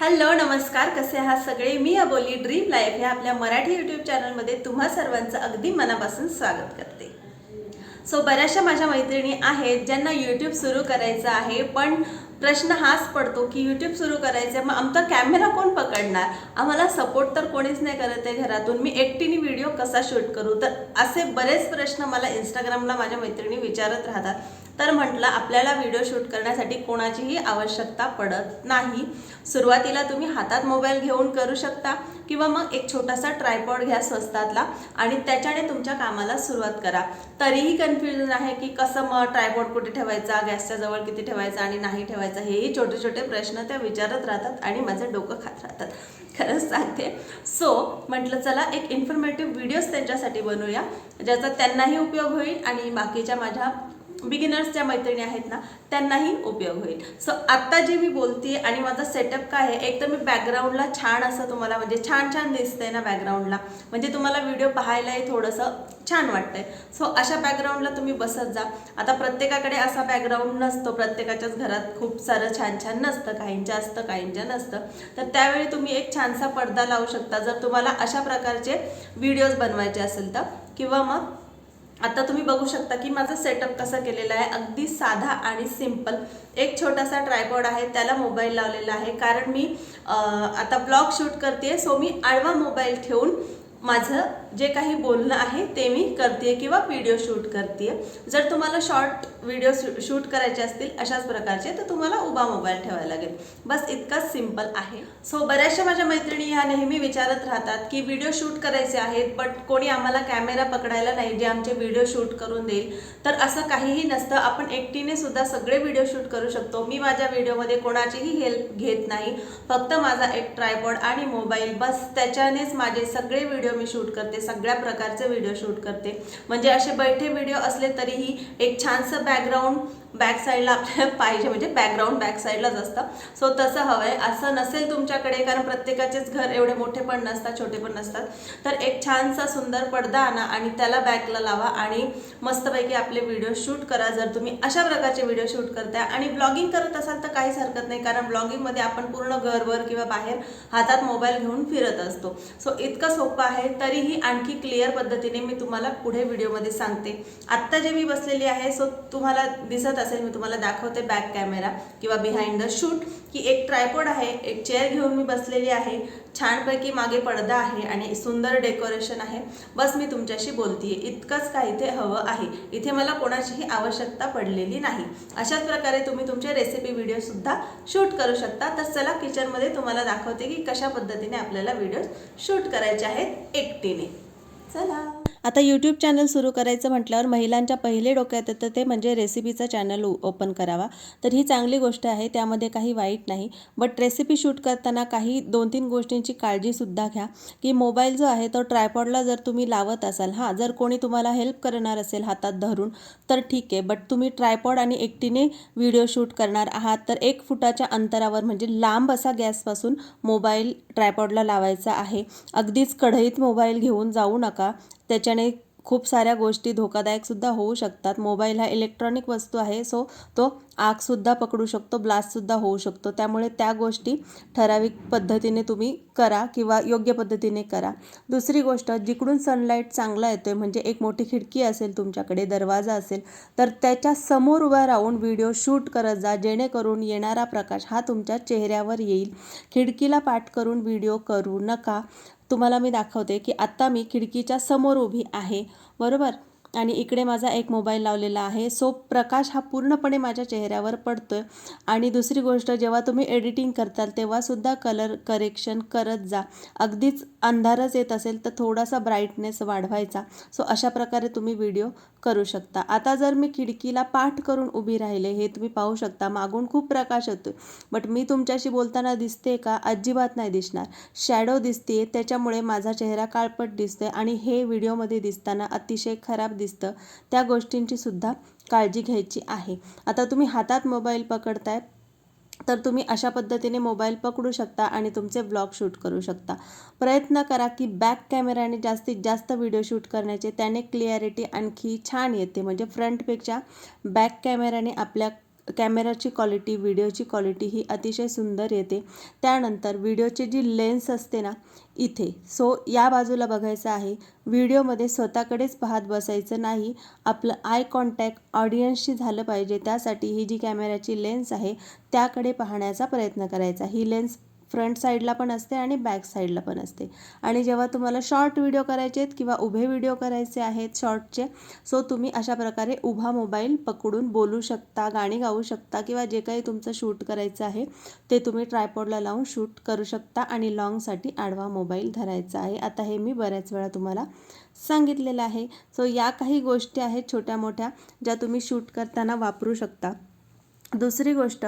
Hello नमस्कार. कसे आहात सगळे? मी अबोली ड्रीम लाईफ ह्या आपल्या मराठी यूट्यूब चॅनलमध्ये तुम्हा सर्वांचं अगदी मनापासून स्वागत करते. सो बऱ्याचशा माझ्या मैत्रिणी आहेत ज्यांना यूट्यूब सुरू करायचं आहे पण प्रश्न हाच पडतो की यूट्यूब सुरू करायचं आहे मग आमचा कॅमेरा कोण पकडणार? आम्हाला सपोर्ट तर कोणीच नाही करत आहे घरातून. मी एकटीने व्हिडिओ कसा शूट करू? तर असे बरेच प्रश्न मला इंस्टाग्रामला माझ्या मैत्रिणी विचारत राहतात. तर म्हटलं आपल्याला व्हिडिओ शूट करण्यासाठी कोणाचीही आवश्यकता पडत नाही. सुरुवातीला तुम्ही हातात मोबाईल घेऊन करू शकता. किंवा मग एक छोटासा ट्रायपॉड घ्या स्वस्तातला आणि त्याच्याने तुमच्या कामाला सुरुवात करा. तरीही कन्फ्युजन आहे की कसं मग ट्रायपॉड कुठे ठेवायचा गॅसच्या जवळ किती ठेवायचा आणि नाही ठेवायचा हेही छोटे छोटे प्रश्न त्या विचारत राहतात आणि माझं डोकं खात राहतात. खरंच सांगते. सो म्हटलं चला एक इन्फॉर्मेटिव्ह व्हिडिओज त्यांच्यासाठी बनवूया ज्याचा त्यांनाही उपयोग होईल आणि बाकीच्या माझ्या बिगिनर्सच्या मैत्रिणी आहेत ना त्यांनाही उपयोग होईल. सो आत्ता जे मी बोलते आणि माझा सेटअप काय आहे एक तर मी बॅकग्राऊंडला छान असं तुम्हाला म्हणजे छान छान दिसतंय ना बॅकग्राऊंडला म्हणजे तुम्हाला व्हिडिओ पाहायलाही थोडंसं छान वाटतंय. सो अशा बॅकग्राऊंडला तुम्ही बसत जा. आता प्रत्येकाकडे असा बॅकग्राऊंड नसतो. प्रत्येकाच्याच घरात खूप सारं छान छान नसतं. काहींच्या असतं काहींच्या नसतं. तर त्यावेळी तुम्ही एक छानसा पडदा लावू शकता. जर तुम्हाला अशा प्रकारचे व्हिडिओज बनवायचे असेल तर. किंवा मग आता तुम्ही बघू शकता की माझा सेटअप कसा केलेला आहे. अगदी साधा आणि सिंपल एक छोटासा ट्रायपॉड आहे त्याला मोबाईल लावलेला आहे. कारण मी आता ब्लॉग शूट करते सो मी आडवा मोबाईल ठेवून माझं जे काही बोलणं आहे ते मी करते किंवा व्हिडिओ शूट करते जर तुम्हाला शॉर्ट व्हिडिओ शूट करायचे असतील अशाच प्रकारचे तर तुम्हाला उभा मोबाईल ठेवायला लागेल. बस इतकाच सिंपल आहे. सो बऱ्याचशा माझ्या मैत्रिणी ह्या नेहमी विचारत राहतात की व्हिडिओ शूट करायचे आहेत बट कोणी आम्हाला कॅमेरा पकडायला नाही जे आमचे व्हिडिओ शूट करून देईल. तर असं काहीही नसतं. आपण एकटीने सुद्धा सगळे व्हिडिओ शूट करू शकतो. मी माझ्या व्हिडिओमध्ये कोणाचीही हेल्प घेत नाही. फक्त माझा एक ट्रायपॉड आणि मोबाईल बस त्याच्यानेच माझे सगळे व्हिडिओ मी शूट करते. सगळ्या प्रकारचे व्हिडिओ शूट करते. म्हणजे असे बैठे व्हिडिओ असले तरीही एक छानसं बॅकग्राऊंड बॅक साईडला आपल्याला पाहिजे म्हणजे बॅकग्राऊंड बॅक साईडलाच असतं. सो तसं हवं आहे असं नसेल तुमच्याकडे कारण प्रत्येकाचेच घर एवढे मोठे पण नसतात छोटे पण नसतात. तर एक छानसा सुंदर पडदा आणा आणि त्याला बॅकला लावा आणि मस्तपैकी आपले व्हिडिओ शूट करा. जर तुम्ही अशा प्रकारचे व्हिडिओ शूट करताय आणि ब्लॉगिंग करत असाल तर काहीच हरकत नाही कारण ब्लॉगिंगमध्ये आपण पूर्ण घरवर किंवा बाहेर हातात मोबाईल घेऊन फिरत असतो. सो इतकं सोपं आहे. तरीही आणखी क्लिअर पद्धतीने मी तुम्हाला पुढे व्हिडिओमध्ये सांगते. आत्ता जे मी बसलेली आहे सो तुम्हाला दिसत असेल मी तुम्हाला दाखवते बॅक कॅमेरा किंवा बिहाइंड द शूट की एक ट्रायपॉड आहे एक चेअर घेऊन मी बसलेली आहे. छानपैकी मागे पडदा आहे आणि सुंदर डेकोरेशन आहे. बस मी तुमच्याशी बोलतीये. इतकंच काय इथे हवं आहे? इथे मला कोणाचीही आवश्यकता पडलेली नाही. अशाच प्रकारे तुम्ही तुमचे रेसिपी व्हिडिओ सुद्धा शूट करू शकता. तर चला किचनमध्ये तुम्हाला दाखवते की कशा पद्धतीने आपल्याला व्हिडिओ शूट करायचे आहेत एकटीने. चला. आता यूट्यूब चॅनल सुरू करायचं म्हटल्यावर महिलांच्या पहिले डोक्यात येतं ते म्हणजे रेसिपीचा चॅनल ओपन करावा. तर ही चांगली गोष्ट आहे त्यामध्ये काही वाईट नाही. बट रेसिपी शूट करताना काही दोन तीन गोष्टींची काळजीसुद्धा घ्या. की मोबाईल जो आहे तो ट्रायपॉडला जर तुम्ही लावत असाल हां जर कोणी तुम्हाला हेल्प करणार असेल हातात धरून तर ठीक आहे. बट तुम्ही ट्रायपॉड आणि एकटीने व्हिडिओ शूट करणार आहात तर एक फुटाच्या अंतरावर म्हणजे लांब असा गॅसपासून मोबाईल ट्रायपॉडला लावायचा आहे. अगदीच कढईत मोबाईल घेऊन जाऊ नका. त्याच्याने खूप साऱ्या गोष्टी धोकादायकसुद्धा होऊ शकतात. मोबाईल हा इलेक्ट्रॉनिक वस्तू आहे सो तो आगसुद्धा पकडू शकतो ब्लास्टसुद्धा होऊ शकतो. त्यामुळे त्या गोष्टी ठराविक पद्धतीने तुम्ही करा किंवा योग्य पद्धतीने करा. दुसरी गोष्ट जिकडून सनलाईट चांगला येतो आहे म्हणजे एक मोठी खिडकी असेल तुमच्याकडे दरवाजा असेल तर त्याच्यासमोर उभा राहून व्हिडिओ शूट करत जा जेणेकरून येणारा प्रकाश हा तुमच्या चेहऱ्यावर येईल. खिडकीला पाठ करून व्हिडिओ करू नका. तुम्हाला मी दाखवते की आत्ता मी खिडकीच्या समोर उभी आहे. बरोबर? आणि इकडे माझा एक मोबाईल लावलेला आहे. सो प्रकाश हा पूर्णपणे माझ्या चेहऱ्यावर पडतोय. आणि दुसरी गोष्ट जेव्हा तुम्ही एडिटिंग करताल तेव्हासुद्धा कलर करेक्शन करत जा. अगदीच अंधारच येत असेल तर थोडासा ब्राईटनेस वाढवायचा. सो अशा प्रकारे तुम्ही व्हिडिओ करू शकता. आता जर मी खिडकीला पाठ करून उभी राहिले हे तुम्ही पाहू शकता. मागून खूप प्रकाश येतो बट मी तुमच्याशी बोलताना दिसते का? अजिबात नाही दिसणार. शॅडो दिसते त्याच्यामुळे माझा चेहरा काळपट दिसतोय आणि हे व्हिडिओमध्ये दिसताना अतिशय खराब दिसतं. त्या गोष्टींची सुद्धा काळजी घ्यायची आहे. आता तुम्ही हातात मोबाईल पकडताय तर तुम्ही अशा पद्धतीने मोबाईल पकडू शकता आणि तुमचे ब्लॉग शूट करू शकता. प्रयत्न करा की बॅक कॅमेऱ्याने जास्तीत जास्त व्हिडिओ शूट करण्याचे त्याने क्लिअरिटी आणखी छान येते. म्हणजे फ्रंटपेक्षा बॅक कॅमेऱ्याने आपल्या कॅमेराची क्वालिटी व्हिडिओची क्वालिटी ही अतिशय सुंदर येते. त्यानंतर व्हिडिओची जी लेन्स असते ना इथे. सो या बाजूला बघायचं आहे. व्हिडिओमध्ये स्वतःकडेच पाहत बसायचं नाही. आपलं आय कॉन्टॅक्ट ऑडियन्सशी झालं पाहिजे. त्यासाठी ही जी कॅमेऱ्याची लेन्स आहे त्याकडे पाहण्याचा प्रयत्न करायचा. ही लेन्स फ्रंट साईडला पण असते आणि बॅक साईडला पण असते. आणि जेव्हा तुम्हाला शॉर्ट व्हिडिओ करायचे आहेत किंवा उभे व्हिडिओ करायचे आहेत शॉर्टचे सो तुम्ही अशा प्रकारे उभा मोबाईल पकडून बोलू शकता गाणी गाऊ शकता किंवा जे काही तुमचं शूट करायचं आहे ते तुम्ही ट्रायपॉडला लावून शूट करू शकता आणि लॉंगसाठी आडवा मोबाईल धरायचा आहे. आता हे मी बऱ्याच वेळा तुम्हाला सांगितलेलं आहे. सो या काही गोष्टी आहेत छोट्या मोठ्या ज्या तुम्ही शूट करताना वापरू शकता. दुसरी गोष्ट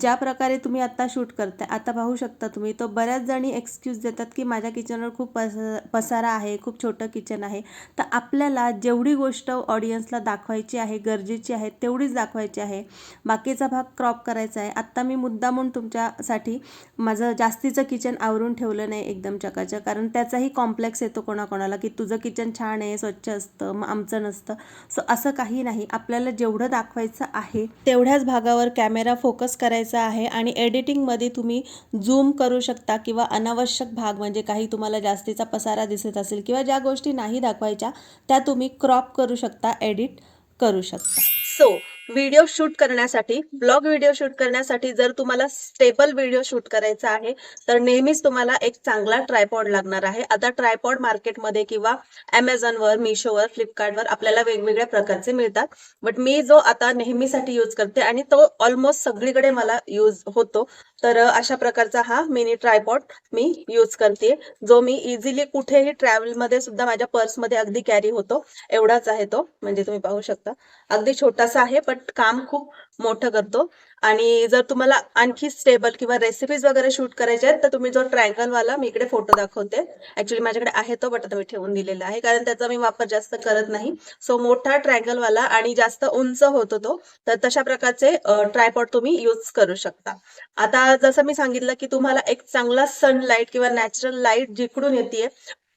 ज्या प्रकारे तुम्ही आत्ता शूट करताय आता पाहू शकता तुम्ही तो बऱ्याच जणी एक्सक्यूज देतात की माझ्या किचनवर खूप पस पसारा आहे खूप छोटं किचन आहे. तर आपल्याला जेवढी गोष्ट ऑडियन्सला दाखवायची आहे गरजेची आहे तेवढीच दाखवायची आहे. बाकीचा भाग क्रॉप करायचा आहे. आत्ता मी मुद्दामून तुमच्यासाठी माझं जास्तीचं किचन आवरून ठेवलं नाही एकदम चकाचक कारण त्याचाही कॉम्प्लेक्स येतो कोणाकोणाला की तुझं किचन छान आहे स्वच्छ असतं मग आमचं नसतं. सो असं काही नाही. आपल्याला जेवढं दाखवायचं आहे तेवढ्याच भागात भागावर कॅमेरा फोकस करायचा आहे आणि एडिटिंगमध्ये तुम्ही झूम करू शकता किंवा अनावश्यक भाग म्हणजे काही तुम्हाला जास्तीचा पसारा दिसत असेल किंवा ज्या गोष्टी नाही दाखवायच्या त्या तुम्ही क्रॉप करू शकता एडिट करू शकता. सो व्हिडिओ शूट करण्यासाठी ब्लॉग व्हिडिओ शूट करण्यासाठी जर तुम्हाला स्टेबल व्हिडिओ शूट करायचा आहे तर नेहमीच तुम्हाला एक चांगला ट्रायपॉड लागणार आहे. आता ट्रायपॉड मार्केटमध्ये किंवा अमेझॉनवर मिशोवर फ्लिपकार्टवर आपल्याला वेगवेगळ्या प्रकारचे मिळतात. बट मी जो आता नेहमीसाठी यूज करते आणि तो ऑलमोस्ट सगळीकडे मला यूज होतो. तर अशा प्रकारचा हा मिनी ट्रायपॉड मी यूज करते जो मी इझिली कुठेही ट्रॅव्हलमध्ये सुद्धा माझ्या पर्समध्ये अगदी कॅरी होतो. एवढाच आहे तो. म्हणजे तुम्ही पाहू शकता. अगदी छोटासा आहे पण काम खूप मोठं करतो. आणि जर तुम्हाला आणखी स्टेबल किंवा रेसिपीज वगैरे शूट करायचे आहेत तर तुम्ही जो ट्रायंगल वाला मी इकडे फोटो दाखवते. ऍक्च्युली माझ्याकडे आहे तो बट आता मी ठेवून दिलेला आहे कारण त्याचा मी वापर जास्त करत नाही. सो मोठा ट्रायंगल वाला आणि जास्त उंच होतो तो तर तशा प्रकारचे ट्रायपॉड तुम्ही यूज करू शकता. आता जसं मी सांगितलं की तुम्हाला एक चांगला सनलाईट किंवा नॅचरल लाइट जिकडून येते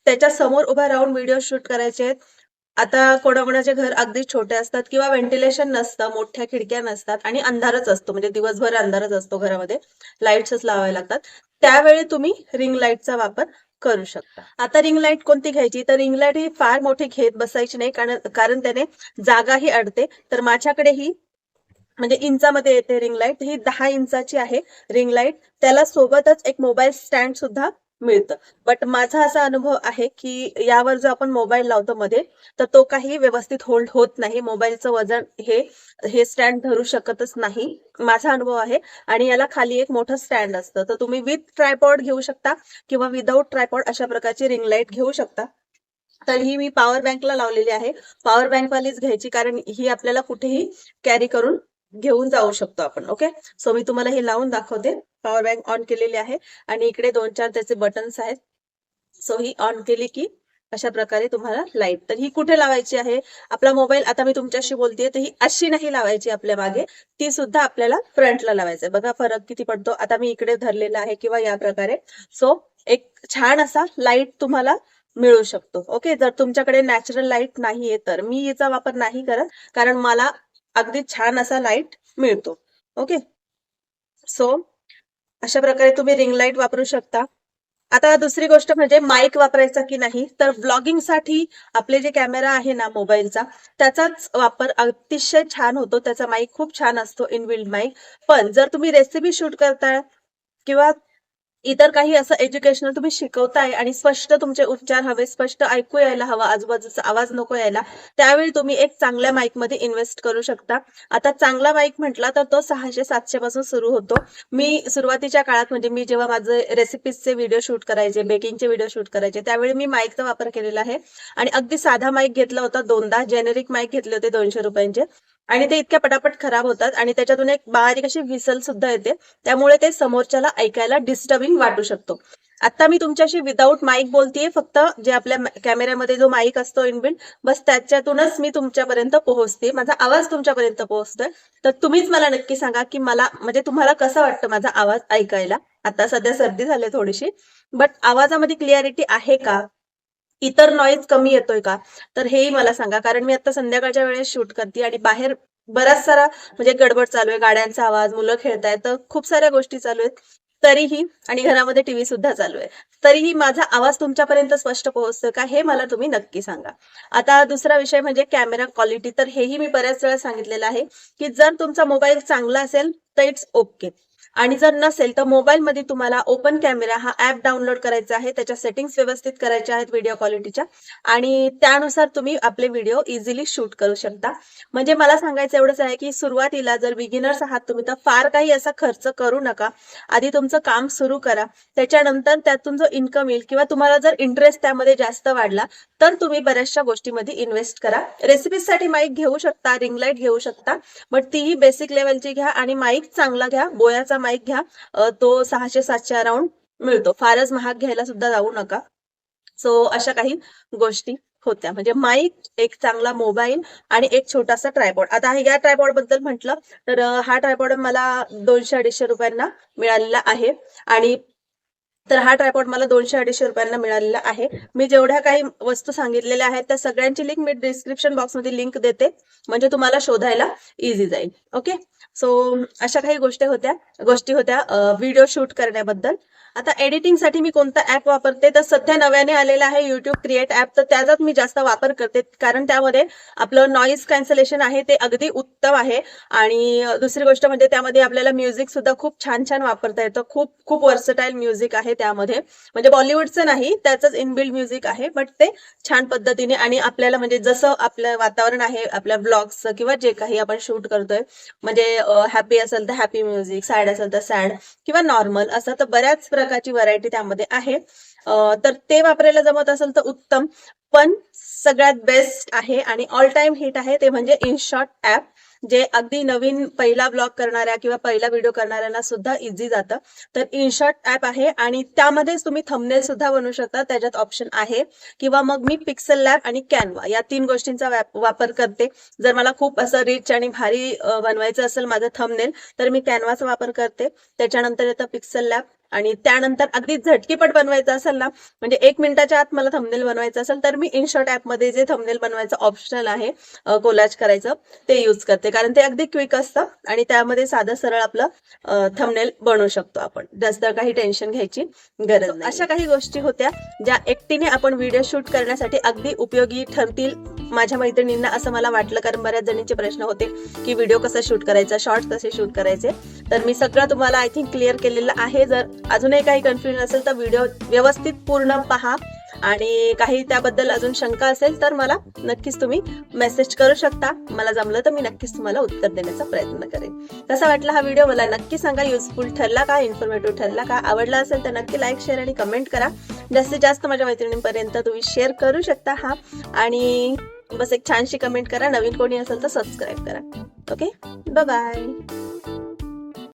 त्याच्यासमोर उभा राहून व्हिडिओ शूट करायचे आहेत. आता कोणाकोणाचे घर अगदी छोटे असतात किंवा व्हेंटिलेशन नसतं मोठ्या खिडक्या नसतात आणि अंधारच असतो म्हणजे दिवसभर अंधारच असतो घरामध्ये. लाईट्सच लावावे लागतात. त्यावेळी तुम्ही रिंग लाईटचा वापर करू शकता. आता रिंग लाइट कोणती घ्यायची? तर रिंग लाइट ही फार मोठी घेत बसायची नाही कारण कारण त्याने जागाही अडते. तर माझ्याकडे ही म्हणजे इंचामध्ये येते रिंग लाइट ही दहा इंचाची आहे रिंग लाइट त्याला सोबतच एक मोबाईल स्टँड सुद्धा मिळतं. बट माझा असा अनुभव आहे की यावर जो आपण मोबाईल लावतो मध्ये तर तो काही व्यवस्थित होल्ड होत नाही. मोबाईलचं वजन हे हे स्टँड धरू शकतच नाही. माझा अनुभव आहे. आणि याला खाली एक मोठं स्टँड असतं. तर तुम्ही विथ ट्रायपॉड घेऊ शकता किंवा विदाऊट ट्रायपॉड अशा प्रकारची रिंग लाइट घेऊ शकता. तर ही मी पॉवर बँकला लावलेली आहे. पॉवर बँक वालीच घ्यायची कारण ही आपल्याला कुठेही कॅरी करून घेऊन जाऊ शकतो आपण. ओके सो मी तुम्हाला हे लावून दाखवते. पॉवर बँक ऑन केलेली आहे. आणि इकडे दोन चार त्याचे बटन्स आहेत. सो ही ऑन केली की अशा प्रकारे तुम्हाला लाइट तर ही कुठे लावायची आहे? आपला मोबाईल आता मी तुमच्याशी बोलतेय तर ही अशी नाही लावायची आपल्या मागे. ती सुद्धा आपल्याला फ्रंटला लावायचं बघा फरक किती पडतो. आता मी इकडे धरलेला आहे किंवा या प्रकारे. सो एक छान असा लाइट तुम्हाला मिळू शकतो. ओके जर तुमच्याकडे नॅचरल लाइट नाहीये तर मी याचा वापर नाही करत. कारण मला अगदी छान असा लाइट मिळतो. ओके सो अशा प्रकारे तुम्ही रिंग लाइट वापरू शकता. आता दुसरी गोष्ट म्हणजे माईक वापरायचा की नाही तर ब्लॉगिंगसाठी आपले जे कॅमेरा आहे ना मोबाईलचा त्याचाच वापर अतिशय छान होतो. त्याचा माईक खूप छान असतो इनबिल्ड माईक पण जर तुम्ही रेसिपी शूट करताय किंवा इतर काही असं एज्युकेशनल तुम्ही शिकवताय आणि स्पष्ट तुमचे उच्चार हवे स्पष्ट ऐकू यायला हवा आजूबाजूचा आवाज नको यायला त्यावेळी तुम्ही एक चांगल्या माईकमध्ये इन्व्हेस्ट करू शकता. आता चांगला माईक म्हटला तर तो सहाशे सातशे पासून सुरू होतो. मी सुरुवातीच्या काळात म्हणजे मी जेव्हा माझे रेसिपीजचे व्हिडिओ शूट करायचे बेकिंगचे व्हिडिओ शूट करायचे त्यावेळी मी माईकचा वापर केलेला आहे. आणि अगदी साधा माईक घेतला होता दोनदा जेनेरिक माईक घेतले होते दोनशे रुपयांचे. आणि ते इतक्या पटापट खराब होतात आणि त्याच्यातून एक बारीक अशी व्हिसल सुद्धा येते. त्यामुळे ते समोरच्याला ऐकायला डिस्टर्बिंग वाटू शकतो. आता मी तुमच्याशी विदाऊट माईक बोलतेय फक्त जे आपल्या कॅमेऱ्यामध्ये जो माईक असतो इनबिल्ड बस त्याच्यातूनच मी तुमच्यापर्यंत पोहोचते. माझा आवाज तुमच्यापर्यंत पोहोचतोय. तर तुम्हीच मला नक्की सांगा की मला म्हणजे तुम्हाला कसं वाटतं माझा आवाज ऐकायला? आता सध्या सर्दी झाली थोडीशी. बट आवाजामध्ये क्लिअरिटी आहे का? इतर नॉईज कमी येतोय का? तर हेही मला सांगा. कारण मी आता संध्याकाळच्या वेळेस शूट करते आणि बाहेर बराच सारा म्हणजे गडबड चालू आहे. गाड्यांचा आवाज मुलं खेळतायत तर खूप साऱ्या गोष्टी चालू आहेत. तरीही आणि घरामध्ये टीव्ही सुद्धा चालू आहे. तरीही माझा आवाज तुमच्यापर्यंत स्पष्ट पोहोचतो का? हे मला तुम्ही नक्की सांगा. आता दुसरा विषय म्हणजे कॅमेरा क्वालिटी तर हेही मी बऱ्याच वेळा सांगितलेलं आहे की जर तुमचा मोबाईल चांगला असेल तर इट्स ओके आणि जर नसेल तर मोबाईलमध्ये तुम्हाला ओपन कॅमेरा हा ऍप डाउनलोड करायचा आहे. त्याच्या सेटिंग्स व्यवस्थित करायच्या आहेत व्हिडिओ क्वालिटीच्या आणि त्यानुसार तुम्ही आपले व्हिडिओ इझिली शूट करू शकता. म्हणजे मला सांगायचं एवढंच आहे की सुरुवातीला जर बिगिनर्स आहात तुम्ही तर फार काही असा खर्च करू नका. आधी तुमचं काम सुरू करा. त्याच्यानंतर त्यातून जो इन्कम येईल किंवा तुम्हाला जर इंटरेस्ट त्यामध्ये जास्त वाढला तर तुम्ही बऱ्याचशा गोष्टीमध्ये इन्व्हेस्ट करा. रेसिपीजसाठी माईक घेऊ शकता रिंग लाइट घेऊ शकता. बट तीही बेसिक लेवलची घ्या आणि माईक चांगला घ्या बोयाचा माईक घ्या. तो सहाशे सातशे अराउंड मिळतो. फारच महाग घ्यायला सुद्धा जाऊ नका. सो अशा काही गोष्टी होत्या. म्हणजे माईक एक चांगला मोबाईल आणि एक छोटासा ट्रायपॉड आता हे या ट्रायपॉडबद्दल म्हटलं तर हा ट्रायपॉड मला दोनशे अडीचशे रुपयांना मिळालेला आहे. आणि तर हा ट्रायपॉड मला दोनशे अडीचशे रुपयांना मिळालेला आहे. मी जेवढ्या काही वस्तू सांगितलेल्या आहेत त्या सगळ्यांची लिंक मी डिस्क्रिप्शन बॉक्समध्ये लिंक देते. म्हणजे तुम्हाला शोधायला इझी जाईल. ओके सो अशा काही गोष्टी होत्या. गोष्टी होत्या व्हिडिओ शूट करण्याबद्दल. आता एडिटिंगसाठी मी कोणता ऍप वापरते? तर सध्या नव्याने आलेला आहे युट्यूब क्रिएट ऍप तर त्याचाच मी जास्त वापर करते. कारण त्यामध्ये आपलं नॉईज कॅन्सलेशन आहे ते अगदी उत्तम आहे. आणि दुसरी गोष्ट म्हणजे त्यामध्ये आपल्याला म्युझिक सुद्धा खूप छान छान वापरता येतं. खूप खूप वर्सटाईल म्युझिक आहे. त्यामध्ये. म्हणजे बॉलिवूडचं नाही त्याचंच इनबिल्ड म्युझिक आहे बट ते छान पद्धतीने आणि आपल्याला म्हणजे जसं आपलं वातावरण आहे आपल्या ब्लॉग्सचं किंवा जे काही आपण शूट करतोय म्हणजे हॅपी असेल तर हॅपी म्युझिक सॅड असेल तर सॅड किंवा नॉर्मल असं तर बऱ्याच प्रकारची व्हरायटी त्यामध्ये आहे. तर ते वापरायला जमत असेल तर उत्तम पण सगळ्यात बेस्ट आहे आणि ऑल टाइम हिट आहे ते म्हणजे इनशॉट ऍप जे अगदी नवीन पहिला ब्लॉग करणाऱ्या किंवा पहिला व्हिडिओ करणाऱ्यांना सुद्धा इझी जातं. तर इनशॉट ऍप आहे आणि त्यामध्येच तुम्ही थंबनेल सुद्धा बनवू शकता. त्याच्यात ऑप्शन आहे. किंवा मग मी पिक्सल लॅब आणि कॅनवा या तीन गोष्टींचा वापर करते. जर मला खूप असं रिच आणि भारी बनवायचं असेल माझं थंबनेल तर मी कॅनवाचा वापर करते. त्याच्यानंतर येतं पिक्सल लॅब आणि त्यानंतर अगदी झटकीपट बनवायचं असेल ना म्हणजे एक मिनिटाच्या आत मला थंबनेल बनवायचं असेल तर मी इनशॉट ॲपमध्ये जे थंबनेल बनवायचं ऑप्शनल आहे कोलाज करायचं ते यूज करते. कारण ते अगदी क्विक असतं आणि त्यामध्ये साधं सरळ आपलं थंबनेल बनवू शकतो आपण. जास्त काही टेन्शन घ्यायची गरज नाही अशा काही गोष्टी होत्या ज्या एकटीने आपण व्हिडिओ शूट करण्यासाठी अगदी उपयोगी ठरतील माझ्या मैत्रिणींना असं मला वाटलं. कारण बऱ्याच जणींचे प्रश्न होते की व्हिडिओ कसा शूट करायचा शॉर्ट कसे शूट करायचे. तर मी सगळं तुम्हाला आय थिंक क्लिअर केलेलं आहे. जर अजूनही काही कन्फ्युजन असेल तर व्हिडिओ व्यवस्थित पूर्ण पहा. आणि काही त्याबद्दल अजून शंका असेल तर मला नक्कीच तुम्ही मेसेज करू शकता. मला जमलं तर मी नक्कीच तुम्हाला उत्तर देण्याचा प्रयत्न करेन. कसा वाटला हा व्हिडिओ मला नक्की सांगा. युजफुल ठरला का? इन्फॉर्मेटिव्ह ठरला का? आवडला असेल तर नक्की लाईक शेअर आणि कमेंट करा. जास्तीत जास्त माझ्या मैत्रिणींपर्यंत तुम्ही शेअर करू शकता हा. आणि बस एक छानशी कमेंट करा. नवीन कोणी असेल तर सबस्क्राईब करा. Okay bye